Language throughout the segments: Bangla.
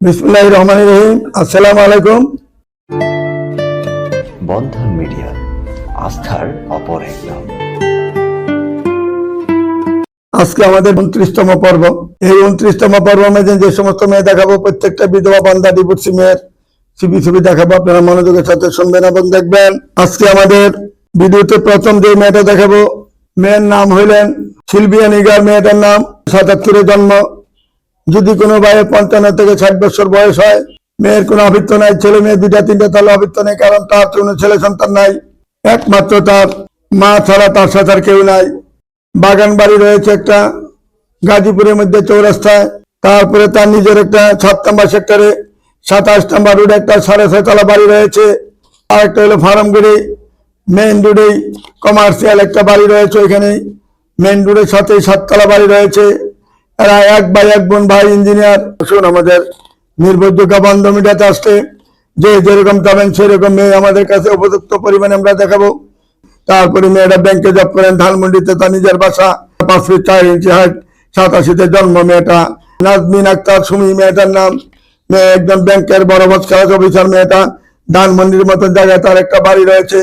বিসমুল্লাহ রহমান রহিম। আসসালামু আলাইকুম। বন্ধন মিডিয়া আস্থার অপর এক নাম। আজকে আমাদের উনত্রিশতম পর্ব। এই উনত্রিশতম পর্ব মেয়েদের যে সমস্ত মেয়ে দেখাবো প্রত্যেকটা বিধবা বান্ধা ডিভোর্সি মেয়ের ছবি ছবি দেখাবো। আপনারা মনোযোগের সাথে শুনবেন এবং দেখবেন আজকে আমাদের ভিডিওতে প্রথম যে মেয়েটা দেখাবো মেয়ের নাম হইলেন সিলভিয়া নিগার। মেয়েটার নাম সাতাত্তরে জন্ম। যদি কোনো ভাইয়ের পঞ্চান্ন থেকে ষাট বছর বয়স হয়, মেয়ের কোনো আবৃত্ত নাই, ছেলে মেয়ে দুইটা, তিনটা তাহলে আবৃত্ত নেই, কারণ তার কোনো ছেলে সন্তান নাই। একমাত্র তার মা ছাড়া তার সাথে আর কেউ নাই। বাগান বাড়ি রয়েছে একটা, গাজীপুরের মধ্যে চৌরাস্তায়। তারপরে তার নিজের একটা সাত নাম্বার সেক্টরে, সাতাশ নাম্বার রোডে একটা সাড়ে ছয়তলা বাড়ি রয়েছে। আর একটা হলো ফার্মগুড়ি মেইন রোডেই কমার্শিয়াল একটা বাড়ি রয়েছে ওইখানে মেইন রোডের সাথে সাততলা বাড়ি রয়েছে। এরা এক ভাই এক বোন ভাই ইঞ্জিনিয়ার। শুন আমাদের নির্ভরযোগ্য বন্ধ মিডিয়াতে আসছে যে যেরকম চাবেন সেরকম মেয়ে আমাদের কাছে উপযুক্ত পরিমাণে আমরা দেখাবো। তারপরে মেয়েটা ব্যাংকে জব করেন, ধানমন্ডিতে তার নিজের বাসা, পাঁচ ফিট চার ইঞ্চি হাইট সাতাশিতে জন্ম মেয়েটা। নাজমিন আক্তার সুমি মেয়েটার নাম। মেয়ে একজন ব্যাংকের বড় ক্লাস অফিসার মেয়েটা। ধানমন্ডির মতন জায়গায় তার একটা বাড়ি রয়েছে।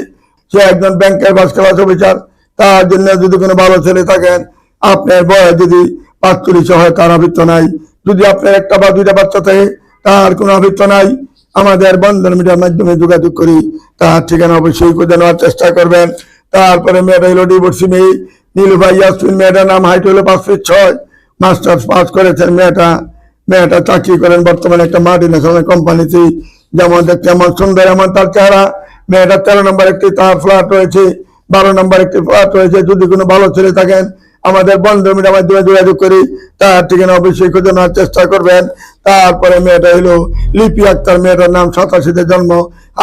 সে একজন ব্যাংকের বাস ক্লাস অফিসার তার জন্য যদি কোনো ভালো ছেলে থাকেন, আপনার বয়স যদি পাঁচচল্লিশ হয় তার আবৃত্ত নাই। যদি আপনার একটা বা দুইটা বাচ্চা থাকে, তার কোনো আবৃত্ত নাই, আমাদের বন্ধন মিডিয়ার মাধ্যমে যোগাযোগ করি। তার ঠিকানা অবশ্যই খুঁজে নেওয়ার চেষ্টা করবেন। তারপরে মেয়েটা হলো ডিভোর্সি মেয়ে নীলুভাই ইয়াসমিন, মেয়েটার নাম হাইট হলো পাঁচ ফিট ছয়। মাস্টার্স পাস করেছেন মেয়েটা। মেয়েটা চাকরি করেন বর্তমানে একটা মাল্টি ন্যাশনাল কোম্পানিতে যেমন দেখতে এমন সুন্দর এমন তার চেহারা। মেয়েটার তেরো নম্বর একটি তার ফ্ল্যাট রয়েছে, বারো নম্বর একটি ফ্ল্যাট রয়েছে। যদি কোনো ভালো ছেলে থাকেন আমাদের বন্ধ মিডিয়ার মাধ্যমে যোগাযোগ করি, তার ঠিকানা অবশ্যই খুঁজে নেওয়ার চেষ্টা করবেন। তারপরে মেয়েটা হলো লিপি আক্তার, মেয়েটার নাম সাতাশিতে জন্ম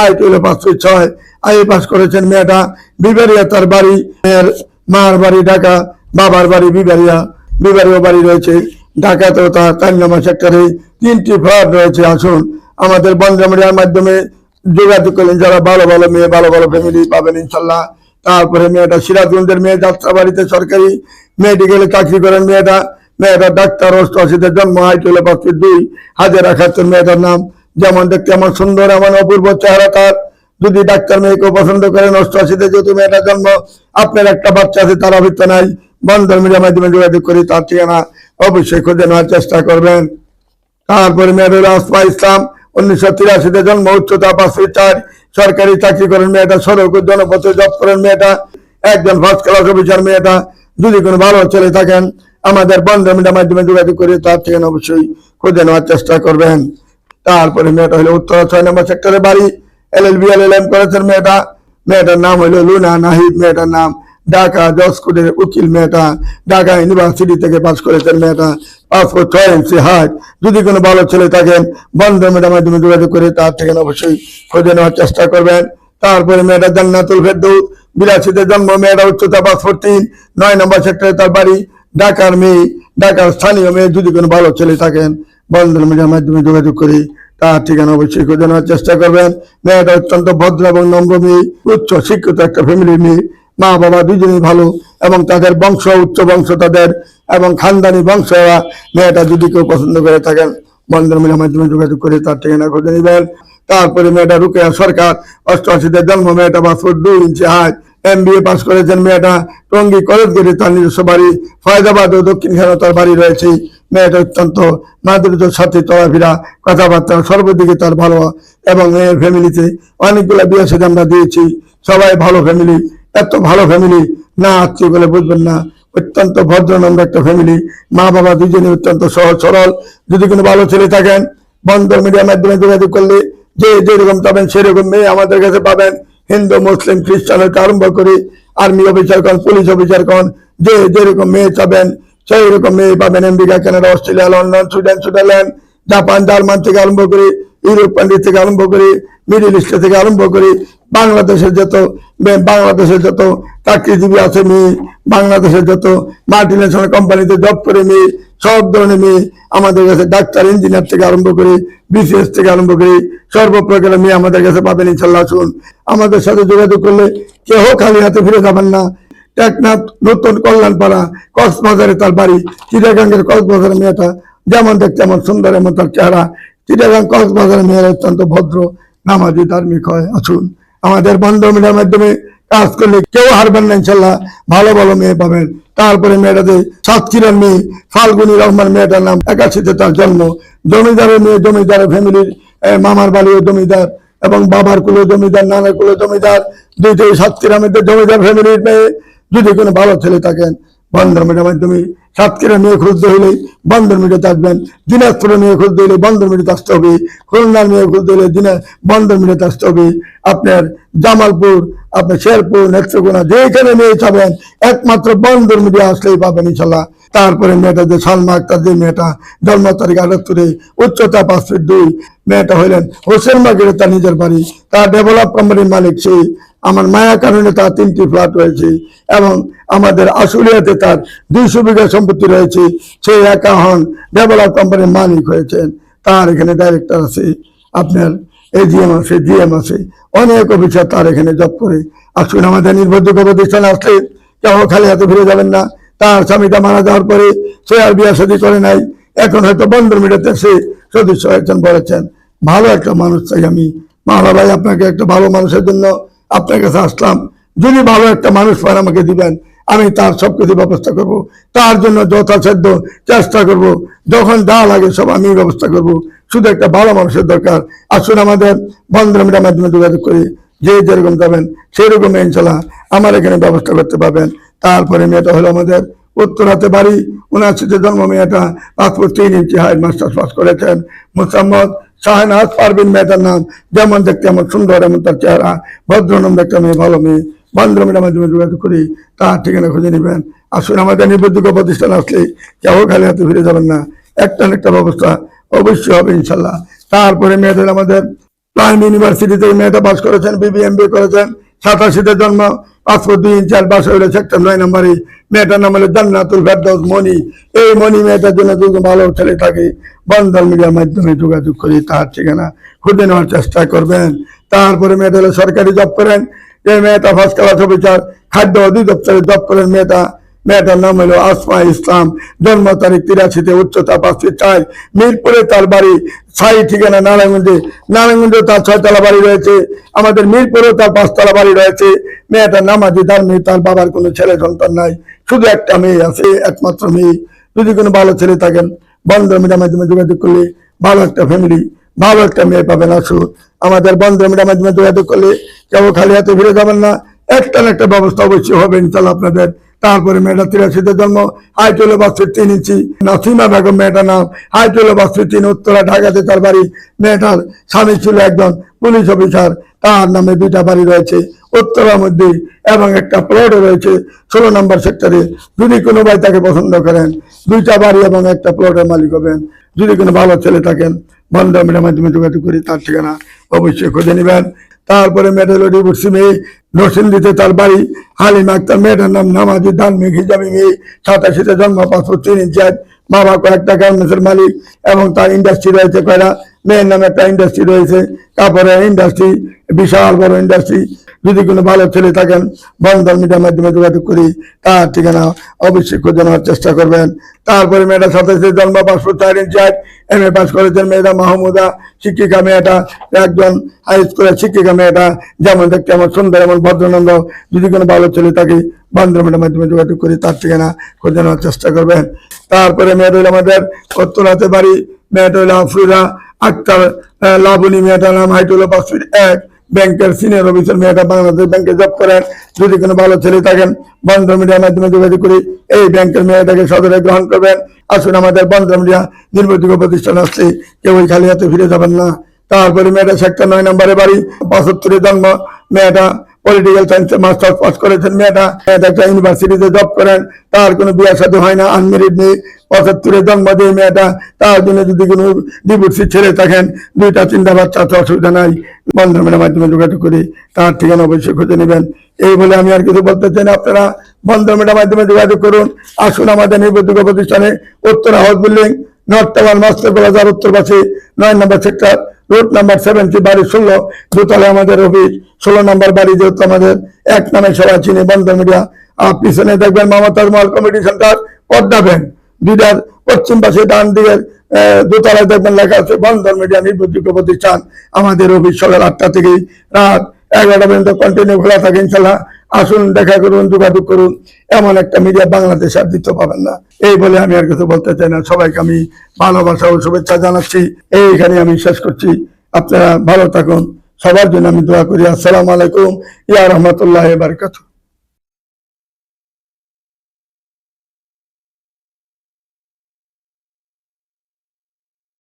আই হাইট হলো পাঁচশো ছয়। আই পাস করেছেন মেয়েটা বিবারিয়া, তার বাড়ি, মেয়ের মার বাড়ি ঢাকা, বাবার বাড়ি বিবারিয়া। বিবারিয়া বাড়ি রয়েছে ঢাকাতেও তার চার নম্বর সেক্টরে তিনটি ফ্ল্যাট রয়েছে, আসুন আমাদের বন্ধ মিডিয়ার মাধ্যমে যোগাযোগ করলেন যারা ভালো ভালো মেয়ে, ভালো ভালো ফ্যামিলি পাবেন ইনশাল্লাহ। তারপরে মেয়েটা সিরাজগঞ্জের মেয়ে যাত্রা বাড়িতে সরকারি মেডিকেলে চাকরি করেন মেয়েটা। মেয়েটা ডাক্তার অষ্টআশিতে জন্ম হাইট হলো পাঁচশো দুই হাজার খাচ্ছেন মেয়েটার নাম। যেমন দেখতে এমন সুন্দর, এমন অপূর্ব চেহারা তার। যদি ডাক্তার মেয়েকে পছন্দ করেন অষ্টআশিতে যেহেতু মেয়েটার জন্ম আপনার একটা বাচ্চা আছে, তার অভিজ্ঞ নাই বন্ধন মিডিয়ার মাধ্যমে যোগাযোগ করি, তার ঠিকানা অবশ্যই খুঁজে নেওয়ার চেষ্টা করবেন। তারপরে মেয়ের আসমা ইসলাম, উনিশশো তিরাশিতে জন্ম, উচ্চতা পাঁচশো চার সরকারি চাকরি করেন মেয়েটা, সড়ক জনপথে জব করেন মেয়েটা, একজন ফার্স্ট ক্লাস অফিসার মেয়েটা। যদি কোনো ভালো চলে থাকেন, আমাদের বন্ধমিটার মাধ্যমে যোগাযোগ করে তার থেকে অবশ্যই খুঁজে নেওয়ার চেষ্টা করবেন। তারপরে মেয়েটা হলো উত্তর ছয় নম্বর সেক্টরের বাড়ি এল L B L L M করেছেন মেয়েটা। মেয়েটার নাম হলো লুনা নাহিদ, মেয়েটার নাম ঢাকা জসকোটের উকিল মেয়েটা, ঢাকা ইউনিভার্সিটি থেকে পাস করেছেন মেয়েটা পাসপোর্ট ছয় ইঞ্চি হাইট যদি কোনো ভালো ছেলে থাকেন বন্ধ মেয়েটার মাধ্যমে যোগাযোগ করে তার থেকে অবশ্যই খুঁজে নেওয়ার চেষ্টা করবেন। তারপরে মেয়েটা জান্নাতুল ফেরদৌস বিলাসীতে জন্ম, মেয়েটা উচ্চতা পাসপোর্ট তিন, নয় নম্বর সেক্টরে তার বাড়ি, ঢাকার মেয়ে, ঢাকার স্থানীয় মেয়ে, যদি কোনো ভালো ছেলে থাকেন বন্ধন মিডিয়ার মাধ্যমে যোগাযোগ করি তার ঠিকানা অবশ্যই খুঁজে নেওয়ার চেষ্টা করবেন। মেয়েটা অত্যন্ত ভদ্র এবং নম্র মেয়ে, উচ্চ শিক্ষিত একটা ফ্যামিলির মেয়ে। মা বাবা দুজনেই ভালো এবং তাদের বংশ, উচ্চ বংশ তাদের এবং খানদানি বংশ মেয়েটা যদি কেউ পছন্দ করে থাকেন, বন্ধন মিডিয়ার মাধ্যমে যোগাযোগ করে তার ঠিকানা খুঁজে নেবেন। তারপরে মেয়েটা রুকেয়া সরকার, অষ্টআশিতে জন্ম, মেয়েটা পাসপোর্ট দুই inch height. M B A pass করেছেন মেয়েটা, টঙ্গী কলেজ গেটে তার নিজস্ব বাড়ি। ফয়দাবাদ ও দক্ষিণখানে তার বাড়ি রয়েছে। মেয়েটা অত্যন্ত মাদুর্যের সাথে, চলাফেরা, কথাবার্তা সর্বদিকে তার ভালো এবং মেয়ের ফ্যামিলিতে অনেকগুলো বিয়ে সাথে আমরা দিয়েছি। সবাই ভালো ফ্যামিলি এত ভালো ফ্যামিলি না আত্মীয় বলে বুঝবেন না। অত্যন্ত ভদ্র নম্র একটা ফ্যামিলি মা বাবা দুজনে অত্যন্ত সহজ সরল। যদি কোনো ভালো ছেলে থাকেন, বন্দর মিডিয়ার মাধ্যমে যোগাযোগ করলে যে যেরকম পাবেন সেরকম মেয়ে আমাদের কাছে পাবেন। হিন্দু, মুসলিম, খ্রিস্টান আরম্ভ করে আর্মি অফিসার কন, পুলিশ অফিসার কন, যে যেরকম মেয়ে চাবেন সেই রকম মেয়ে পাবেন। America Canada, Australia, London, Sweden, Switzerland, Japan, German থেকে আরম্ভ করে ইউরোপ কান্ট্রি থেকে আরম্ভ করে মিডিল ইস্ট থেকে আরম্ভ করে বাংলাদেশের যত বাংলাদেশের যত চাকরিজীবী আছে মেয়ে, বাংলাদেশের যত মাল্টি ন্যাশনাল কোম্পানিতে জব করে মেয়ে, সব ধরনের মেয়ে আমাদের কাছে ডাক্তার ইঞ্জিনিয়ার থেকে আরম্ভ করে বিসিএস থেকে আরম্ভ করে সর্বপ্রকারের মেয়ে আমাদের কাছে পাবেন ইনশাল্লাহ। শুন আমাদের সাথে যোগাযোগ করলে কেহ খালি হাতে ফিরে যাবেন না। টেকনাথ নতুন কল্যাণপাড়া, কক্সবাজারে তার বাড়ি চিটাগাঙ্গের কক্সবাজারের মেয়েটা যেমন দেখতে এমন সুন্দর এমন তার চেহারা চিটাগাং কক্সবাজারের মেয়েরা অত্যন্ত ভদ্র, নামাজি, ধার্মিক হয়, আসুন। আমাদের বন্ধ মিডিয়ার মাধ্যমে কাজ করলে কেউ হারবেন না, ইনশাল্লাহ। ভালো ভালো মেয়ে পাবেন। তারপরে মেয়েটাতে সাতক্ষীরার মেয়ে, ফাল্গুনি রহমান মেয়েটার নাম একাশিতে তার জন্ম। জমিদারের মেয়ে, জমিদারের ফ্যামিলির মামার বাড়িও জমিদার এবং বাবার কুলো জমিদার, নানার কুলো জমিদার। দুইটাই সাতক্ষীরা মধ্যে জমিদার ফ্যামিলির মেয়ে। যদি কোনো ভালো ছেলে থাকেন বন্ধন মিডিয়ার মাধ্যমে সাতক্ষীরা মেয়ে খুঁজতে হলে বন্ধন মিডিয়াতে আসবেন দিনাজপুরের মেয়ে খুঁজতে হলে বন্ধন মিডিয়াতে আসতে হবে, খুলনার মেয়ে খুঁজতে হলে দিনা বন্ধন মিডিয়াতে আসতে হবে। আপনার জামালপুর, আপনার শেরপুর, নেত্রকোনা, যেখানে মেয়ে চাবেন একমাত্র বন্ধন মিডিয়া আসলেই পাবেন ইনশাল্লাহ তারপরে মেয়েটা যে সালমা আক্তার, যে মেয়েটা জন্ম তারিখ আটাত্তরে, উচ্চতা পাঁচ ফিট দুই, মেয়েটা হইলেন হোসেন মার্কেটে তার নিজের বাড়ি। তার ডেভেলপ কোম্পানির মালিক সেই আমার মায়া কারণে তার তিনটি ফ্ল্যাট রয়েছে এবং আমাদের আশুলিয়াতে তার দুইশো বিঘা সম্পত্তি রয়েছে। সেই একা হন ডেভেলপ কোম্পানির মালিক হয়েছেন। তার এখানে ডাইরেক্টর আছে, আপনার এজিএম আছে জিএম আছে। অনেক অফিসার তার এখানে জব করে। আসুন, আমাদের নির্ভরযোগ্য প্রতিষ্ঠান আসলে কেউ খালি হাতে ফিরে যাবেন না। তার স্বামীটা মারা যাওয়ার পরে সে আর বিয়া শাদী করে নাই। এখন হয়তো বন্ধন মিটাতে সে সদস্য একজন বলেছেন ভালো একটা মানুষ চাই আমি। মালা ভাই, আপনাকে একটা ভালো মানুষের জন্য আপনার কাছে আসলাম। যদি ভালো একটা মানুষ পান, আমাকে দিবেন। আমি তার সবকিছু ব্যবস্থা করব। তার জন্য যথাসাধ্য চেষ্টা করব। যখন যা লাগে সব আমি ব্যবস্থা করব। শুধু একটা ভালো মানুষের দরকার। আসুন আমাদের বন্ধমিটার মাধ্যমে যোগাযোগ করি। যে যেরকম যাবেন সেরকম ইনশাল্লাহ আমার এখানে ব্যবস্থা করতে পারবেন। তারপরে মেয়েটা হলো আমাদের উত্তরাতে বাড়ি। উনআশিতে জন্ম মেয়েটা পাসপোর্ট তিন ইঞ্চি হাইট মাস্টার্স পাস করেছেন। মোসাম্মদ শাহনাজ পারবিন মেয়েটার নাম। যেমন দেখতে এমন সুন্দর, এমন তার চেহারা। ভদ্রনম একটা মেয়ে, ভালো মেয়ে। বন্ধমিটার মাধ্যমে যোগাযোগ করি, তার ঠিকানা খুঁজে নেবেন। আসুন, আমাদের নির্ভরযোগ্য প্রতিষ্ঠান আসলে কেউ খালি হাতে ফিরে যাবেন না। একটা একটা ব্যবস্থা অবশ্যই হবে, ইনশাল্লাহ। তারপরে মেয়েদের আমাদের প্রাইম ইউনিভার্সিটি থেকে মেয়েটা পাস করেছেন বিবিএমবি করেছেন। সাতাশিতে জন্ম পাসপোর্ট দুই ইঞ্চ আর বাসা হইলে সেক্টর নয় নম্বরে। মেয়েটার নাম হলো জান্নাতুল ফেরদৌস মনি এই মনি মেয়েটার জন্য যদি ভালো ছেলে থাকে বন্ধন মিডিয়ার মাধ্যমে যোগাযোগ করি, তার ঠিকানা খুঁজে নেওয়ার চেষ্টা করবেন। তারপরে মেয়েটা হলো সরকারি জব করেন। যে মেয়েটা ফার্স্ট ক্লাস অফিসার খাদ্য অধিদপ্তরে জব করেন মেয়েটা। মেয়েটার নাম হলো আসমা ইসলাম। জন্ম তারিখ তিরাশিতে উচ্চতা পাঁচটি চার। মিরপুরে তার বাড়ি সাই ঠিকানা নারায়ণগঞ্জে। নারায়ণগঞ্জে তার ছয়তলা বাড়ি রয়েছে। আমাদের মিরপুরে তার পাঁচতলা বাড়ি রয়েছে। মেয়েটার নামাজি ধার্মিক তার বাবার কোনো ছেলে সন্তান নাই। শুধু একটা মেয়ে আছে, একমাত্র মেয়ে। যদি কোনো ভালো ছেলে থাকেন বন্ধ মিডিয়ার মাধ্যমে যোগাযোগ করলে ভালো একটা ফ্যামিলি ভালো একটা মেয়ে পাবেন আসুন আমাদের বন্ধ মিডিয়ার মাধ্যমে যোগাযোগ করলে কেউ খালি হাতে ঘুরে যাবেন না। একটা না একটা ব্যবস্থা অবশ্যই হবে ইনশাল্লাহ আপনাদের। তারপরে মেয়েটা তিরাশিতে জন্ম, হাইটোলে বাসের তিন ইঞ্চি, নাসিমা বেগম মেয়েটার নাম, হাইটোলে বাসের তিন, উত্তরা, ঢাকাতে তার বাড়ি। মেয়েটার স্বামী ছিল একজন পুলিশ অফিসার, তার নামে দুইটা বাড়ি রয়েছে, উত্তরার মধ্যে এবং একটা প্লটও রয়েছে। ষোলো নম্বর সেক্টরে যদি কোনো ভাই তাকে পছন্দ করেন, দুইটা বাড়ি এবং একটা প্লটের মালিক হবেন। যদি কোনো ভালো ছেলে থাকেন বন্ধ মিডিয়ার মাধ্যমে যোগাযোগ করি, তার ঠিকানা অবশ্যই খুঁজে নেবেন। তারপরে ডিভোর্সি মেয়ে নরসিংদীতে তার বাড়ি, হালিম আক্তার, মেয়েটার নাম নামাজি দান মেঘি যাবে মেয়ে সাতাশিতে জন্ম পাসপোর্ট তিন ইঞ্চার্জ বাবা কয়েকটা গার্মেন্টসের মালিক, এবং তার ইন্ডাস্ট্রি রয়েছে কয়টা মেয়ের নামে একটা ইন্ডাস্ট্রি রয়েছে, তারপরে ইন্ডাস্ট্রি বিশাল বড় ইন্ডাস্ট্রি যদি কোনো ভালো ছেলে থাকেন, বন্ধন মিডিয়ার মাধ্যমে যোগাযোগ করি, তার ঠিকানা অবশ্যই খুঁজে নেওয়ার চেষ্টা করবেন। তারপরে মেয়েটা সাতাশে জন্ম পাসপোর্ট চার ইঞ্চার্জ এম এ পাস করেছেন মেয়েটা মাহমুদা, শিক্ষিকা মেয়েটা, একজন হাই স্কুলের শিক্ষিকা মেয়েটা, যেমন দেখতে আমার সুন্দর, এমন ভদ্রনন্দ। যদি কোনো ভালো ছেলে থাকে, বন্ধন মিডিয়ার মাধ্যমে যোগাযোগ করি, তার ঠিকানা খুঁজে নেওয়ার চেষ্টা করবেন। তারপরে মেয়েটা হলো আমাদের উত্তরাতে বাড়ি, মেয়েটা হলো আফরিরা আক্তার লাবণী মেয়েটার নাম হাইট হলো পাঁচ ফিট এক। ব্যাংকের সিনিয়র অফিসার মেয়েটা বাংলাদেশ ব্যাংকে জব করেন যদি কোনো ভালো ছেলে থাকেন বন্ধ মিডিয়ার মাধ্যমে যোগাযোগ করি এই ব্যাংকের মেয়েটাকে সদরে গ্রহণ করবেন। আসুন আমাদের বন্ধ মিডিয়া নির্ভরযোগ্য প্রতিষ্ঠান আসছে কেউ ওই খালি হাতে ফিরে যাবেন না। তারপরে মেয়েটা সেক্টর নয় নম্বরে বাড়ি, পঁচাত্তরে জন্ম। মেয়েটা পলিটিক্যাল সায়েন্সে মাস্টার্স পাস করেছেন মেয়েটা। একটা ইউনিভার্সিটিতে জব করেন, তার কোনো বিয়ে সাথে হয় না আনমেরিড নেই। পঁচাত্তরে জন্ম দিয়ে মেয়েটা, তার জন্য যদি কোনো ডিভোর্সি ছেড়ে থাকেন, দুইটা, তিনটা বাচ্চা তো অসুবিধা নাই। বন্ধনের মাধ্যমে যোগাযোগ করি তার ঠিকানা অবশ্যই খুঁজে নেবেন। এই বলে আমি আর কিছু বলতে চাই না, আপনারা বন্ধনের মাধ্যমে যোগাযোগ করুন। আসুন আমাদের নির্ভরযোগ্য প্রতিষ্ঠানে উত্তর house building north tower master বাজার উত্তর পাশে নয় নম্বর সেক্টর রোড নাম্বার সেভেন্টি বাড়ি ষোলো, দোতলায় আমাদের অফিস ষোলো নম্বর বাড়ি যেহেতু আমাদের এক নামে সবাই চিনি, বন্ধ মিডিয়া। আর পিছনে দেখবেন Mumtaz Mahal committee centre, Padma bank দুইটার পশ্চিম পাশে ডান দিকের দোতলায় দেখবেন লেখা আছে বন্ধন মিডিয়া নির্ভরযোগ্য প্রতিষ্ঠান। আমাদের অফিস সকাল আটটা থেকে রাত এগারোটা পর্যন্ত কন্টিনিউ খোলা থাকে ইনশাল্লাহ। আসুন, দেখা করুন, যোগাযোগ করুন। এমন একটা মিডিয়া বাংলাদেশে আর দিতে পাবেন না। এই বলে আমি আর কিছু বলতে চাই না। সবাইকে আমি ভালোবাসা ও শুভেচ্ছা জানাচ্ছি। এইখানে আমি শেষ করছি। আপনারা ভালো থাকুন। সবার জন্য আমি দোয়া করি। আসসালামু আলাইকুম। ইয়া রহমতুল্লাহ বারকাতুহ।